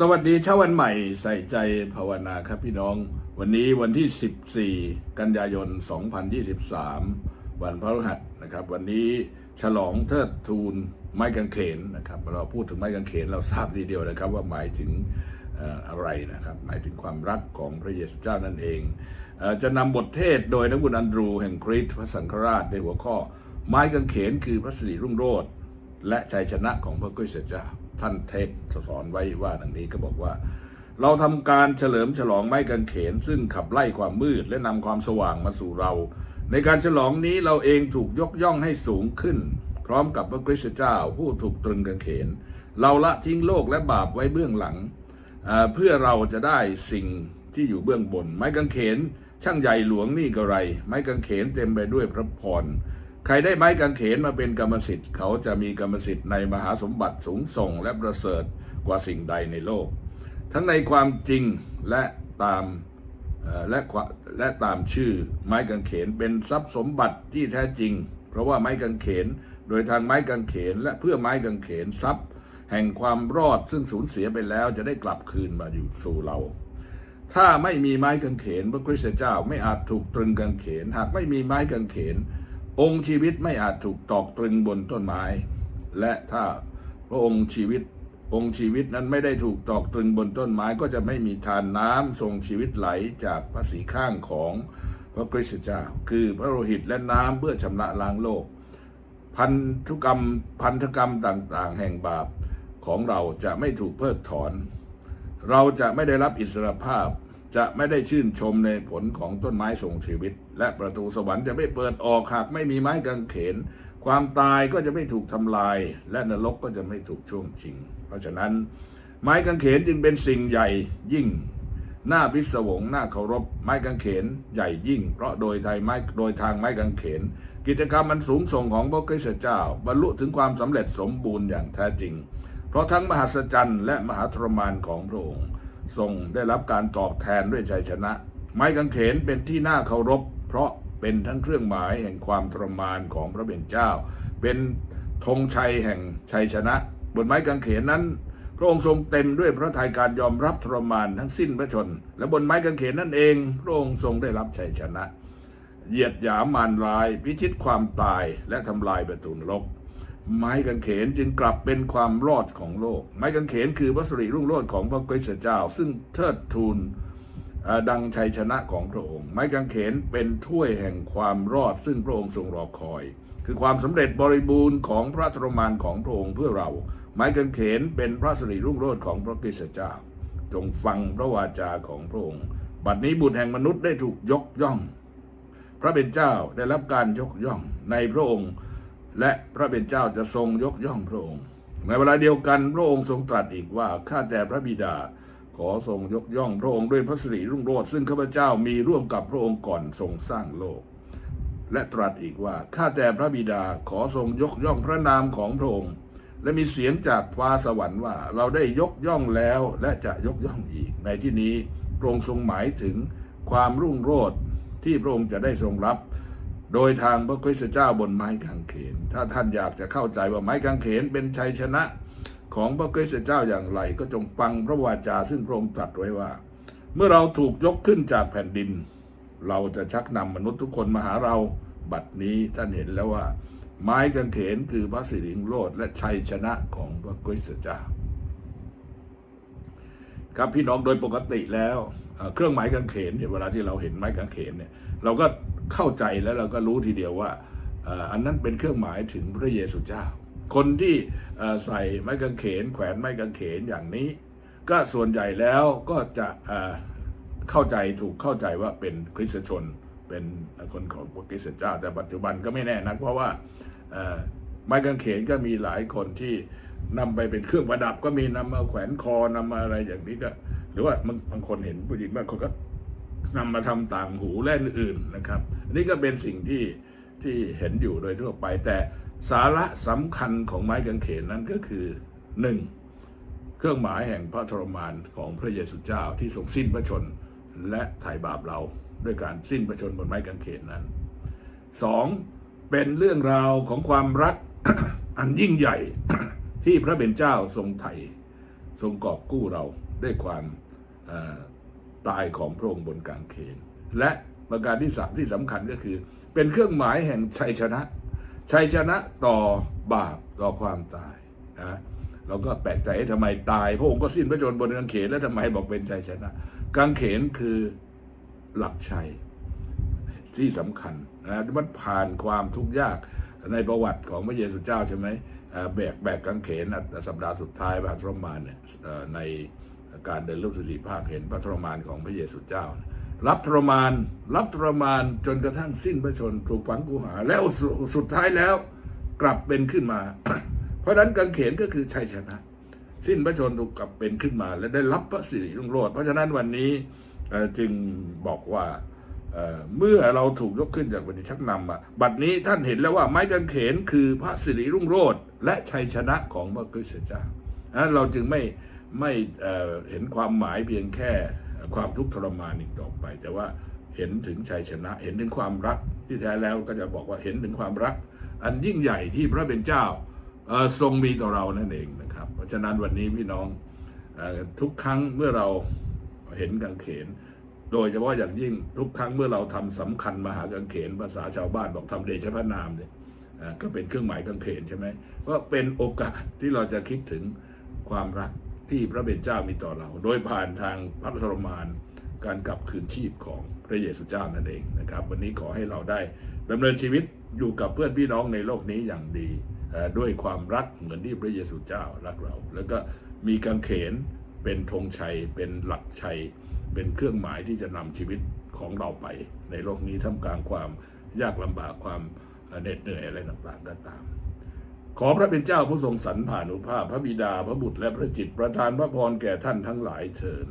สวัสดีเช้าวันใหม่ใส่ใจภาวนาครับพี่น้อง วันนี้วันที่ 14 กันยายน 2023 วันพระฤหัสนะครับ วันนี้ฉลองเทิดทูนไม้กางเขนนะครับ เราพูดถึงไม้กางเขนเราทราบทีเดียวนะครับ ว่าหมายถึงอะไรนะครับ หมายถึงความรักของพระเยซูเจ้านั่นเองเอจะนำบทเทศโดยนักบุญอันดรูแห่งกรีซพระสังฆราชในหัวข้อ ไม้กางเขนคือพระสิริรุ่งโรจน์และชัยชนะของพระกฤษเจ้า ท่านเทศสอนไว้ว่าดังนี้ก็บอกว่า เราทำการเฉลิมฉลองไม้กางเขน ซึ่งขับไล่ความมืดและนำความสว่างมาสู่เรา ในการฉลองนี้เราเองถูกยกย่องให้สูงขึ้น พร้อมกับพระคริสตเจ้าผู้ถูกตรึงกางเขน เราละทิ้งโลกและบาปไว้เบื้องหลังเเพื่อเราจะได้สิ่งที่อยู่เบื้องบน ไม้กางเขนช่างใหญ่หลวงนี่ก็ไร ไม้กางเขนเต็มไปด้วยพระพร ใครได้ไม้กางเขนมาเป็นกรรมสิทธิ์ เขาจะมีกรรมสิทธิ์ในมหาสมบัติสูงส่งและประเสริฐกว่าสิ่งใดในโลก ทั้งในความจริงและตามและและตามชื่อไม้กางเขนเป็นทรัพย์สมบัติที่แท้จริง เพราะว่าไม้กางเขนโดยทางไม้กางเขนและเพื่อไม้กางเขนทรัพย์ แห่งความรอดซึ่งสูญเสียไปแล้วจะได้กลับคืนมาอยู่สู่เรา ถ้าไม่มีไม้กางเขนพระคริสตเจ้าไม่อาจถูกตรึงกางเขน หากไม่มีไม้กางเขน องค์ชีวิตไม่อาจถูกตอกตรึงบนต้นไม้ และถ้าพระองค์ชีวิตองค์ชีวิตนั้นไม่ได้ถูกตอกตรึงบนต้นไม้ก็จะไม่มีทานน้ำทรงชีวิตไหลจากพระสีข้างของพระคริสตเจ้า คือพระโลหิตและน้ำเพื่อชำระล้างโลก พันธุกรรมพันธกรรมต่างๆ แห่งบาปของเราจะไม่ถูกเพิกถอน เราจะไม่ได้รับอิสรภาพ จะไม่ได้ชื่นชมในผลของต้นไม้ทรงชีวิต และประตูสวรรค์จะไม่เปิดออกหากไม่มีไม้กางเขน ความตายก็จะไม่ถูกทำลาย และนรกก็จะไม่ถูกช่วงชิง เพราะฉะนั้น ไม้กางเขนจึงเป็นสิ่งใหญ่ยิ่งหน้าพิศวงหน้าเคารพไม้กางเขนใหญ่ยิ่ง เพราะโดยไทยไม้โดยทางไม้กางเขน กิจกรรมมันสูงส่งของพระคริสตเจ้า บรรลุถึงความสำเร็จสมบูรณ์อย่างแท้จริง เพราะทั้งมหัศจรรย์และมหาทรมานของพระองค์ ทรงได้รับการตอบแทนด้วยชัยชนะ ไม้กางเขนเป็นที่น่าเคารพ เพราะเป็นทั้งเครื่องหมายแห่งความทรมานของพระเบ่งเจ้า เป็นธงชัยแห่งชัยชนะ บนไม้กางเขนนั้น พระองค์ทรงเต็มด้วยพระทัยการยอมรับทรมานทั้งสิ้นพระชน และบนไม้กางเขนนั่นเอง พระองค์ทรงได้รับชัยชนะ เหยียดหยามมารร้าย พิชิตความตายและทำลายประตูนรก ไม้กางเขนจึงกลับเป็นความรอดของโลก ไม้กางเขนคือพระสิริรุ่งโรจน์ของพระคริสตเจ้า ซึ่งเทิดทูนดังชัยชนะของพระองค์ ไม้กางเขนเป็นถ้วยแห่งความรอด ซึ่งพระองค์ทรงรอคอย คือความสำเร็จบริบูรณ์ของพระทรมานของพระองค์เพื่อเรา ไม้กางเขนเป็นพระสิริรุ่งโรจน์ของพระคริสตเจ้า จงฟังพระวาจาของพระองค์ บัดนี้บุตรแห่งมนุษย์ได้ถูกยกย่อง พระเป็นเจ้าได้รับการยกย่องในพระองค์ และพระเป็นเจ้าจะทรงยกย่องพระองค์ ในเวลาเดียวกันพระองค์ทรงตรัสอีกว่าข้าแต่พระบิดาขอทรงยกย่องพระองค์ด้วยพระสิริรุ่งโรจน์ซึ่งข้าพเจ้ามีร่วมกับพระองค์ก่อนทรงสร้างโลก และตรัสอีกว่าข้าแต่พระบิดาขอทรงยกย่องพระนามของพระองค์ และมีเสียงจากฟ้าสวรรค์ว่า เราได้ยกย่องแล้วและจะยกย่องอีก ในที่นี้พระองค์ทรงหมายถึงความรุ่งโรจน์ที่พระองค์จะได้ทรงรับ โดยทางพระคริสตเจ้าบนไม้กางเขน ถ้าท่านอยากจะเข้าใจว่าไม้กางเขนเป็นชัยชนะของพระคริสตเจ้าอย่างไร ก็จงฟังพระวาจาซึ่งพระองค์ตรัสไว้ว่า เมื่อเราถูกยกขึ้นจากแผ่นดิน เราจะชักนำมนุษย์ทุกคนมาหาเราบัดนี้ท่านเห็นแล้วว่า ไม้กางเขนคือพระสิริงโรจน์และชัยชนะของพระคริสตเจ้าครับพี่น้องโดยปกติแล้วเครื่องหมายกางเขนเนี่ยเวลาที่เราเห็นไม้กางเขนเนี่ยเราก็ เข้าใจแล้วเราก็รู้ทีเดียวว่าอันนั้นเป็นเครื่องหมายถึงพระเยซูเจ้า คนที่ใส่ไม้กางเขน แขวนไม้กางเขนอย่างนี้ ก็ส่วนใหญ่แล้วก็จะเข้าใจถูกเข้าใจว่าเป็นคริสตชนเป็นคนของพระคริสตเจ้า แต่ปัจจุบันก็ไม่แน่นัก เพราะว่าไม้กางเขนก็มีหลายคนที่นำไปเป็นเครื่องประดับ ก็มีนำมาแขวนคอนำมาอะไรอย่างนี้ก็ หรือว่าบางคนเห็นผู้หญิงบางคนก็ นำมาทำต่างหูและอื่นๆนะครับ อันนี้ก็เป็นสิ่งที่ที่เห็นอยู่โดยทั่วไป แต่สาระสำคัญของไม้กางเขนนั้นก็คือหนึ่งเครื่องหมายแห่งพระทรมานของพระเยซูเจ้าที่ทรงสิ้นพระชนและไถ่บาปเราด้วยการสิ้นพระชนบนไม้กางเขนนั้นสองเป็นเรื่องราวของความรักอันยิ่งใหญ่ที่พระเป็นเจ้าทรงไถ่ทรงกอบกู้เราด้วยความอ่อ ตายของพระองค์บนกางเขน และประการที่สามที่สำคัญก็คือ เป็นเครื่องหมายแห่งชัยชนะ ชัยชนะต่อบาปต่อความตายนะเราก็แปลกใจทำไมตาย พระองค์ก็สิ้นพระชนบนกางเขนแล้วทำไมบอกเป็นชัยชนะกางเขนคือหลักชัยที่สำคัญนะมันผ่านความทุกข์ยากในประวัติของพระเยซูเจ้าใช่ไหมแบกแบกกางเขนสัปดาห์สุดท้ายพระทรมานเนี่ยใน การเดินรูปสุริภาพเห็นพระทรมานของพระเยซูเจ้า รับทรมาน รับทรมานจนกระทั่งสิ้นพระชนถูกฝังกูหา แล้วสุสุดท้ายแล้วกลับเป็นขึ้นมา เพราะนั้นกางเขนก็คือชัยชนะ สิ้นพระชนถูกกลับเป็นขึ้นมา และได้รับพระสิริรุ่งโรจน์เพราะฉะนั้นวันนี้จึงบอกว่าเเมื่อเราถูกยกขึ้นจากบันชักนำอะบัดนี้ท่านเห็นแล้วว่าไม้กางเขนคือพระสิริรุ่งโรจน์และชัยชนะของพระคริสตเจ้าเราจึงไม่ ไม่เเห็นความหมายเพียงแค่ความทุกข์ทรมานอีกต่อไป แต่ว่าเห็นถึงชัยชนะ เห็นถึงความรักที่แท้แล้วก็จะบอกว่าเห็นถึงความรัก อันยิ่งใหญ่ที่พระเป็นเจ้าทรงมีต่อเรานั่นเองนะครับ เพราะฉะนั้นวันนี้พี่น้องอทุกครั้งเมื่อเราเห็นกางเขน โดยเฉพาะอย่างยิ่งทุกครั้งเมื่อเราทำสำคัญมหากางเขน ภาษาชาวบ้านบอกทำเดชพระนามเนี่ยก็เป็นเครื่องหมายกางเขนใช่ไหมเพราเป็นโอกาสที่เราจะคิดถึงความรัก ที่พระเป็นเจ้ามีต่อเรา โดยผ่านทางพระทรมานการกลับคืนชีพของพระเยซูเจ้านั่นเองนะครับ วันนี้ขอให้เราได้ดำเนินชีวิตอยู่กับเพื่อนพี่น้องในโลกนี้อย่างดีด้วยความรักเหมือนที่พระเยซูเจ้ารักเรา แล้วก็มีกางเขนเป็นธงชัย เป็นหลักชัย เป็นเครื่องหมายที่จะนำชีวิตของเราไป ในโลกนี้ท่ามกลางความยากลำบากความเหน็ดเหนื่อยอะไรต่างๆก็ตาม ขอพระเป็นเจ้าผู้ทรงสรรผ่านุภาพ พระบิดาพระบุตรและพระจิตประทานพระพรแก่ท่านทั้งหลายเถิด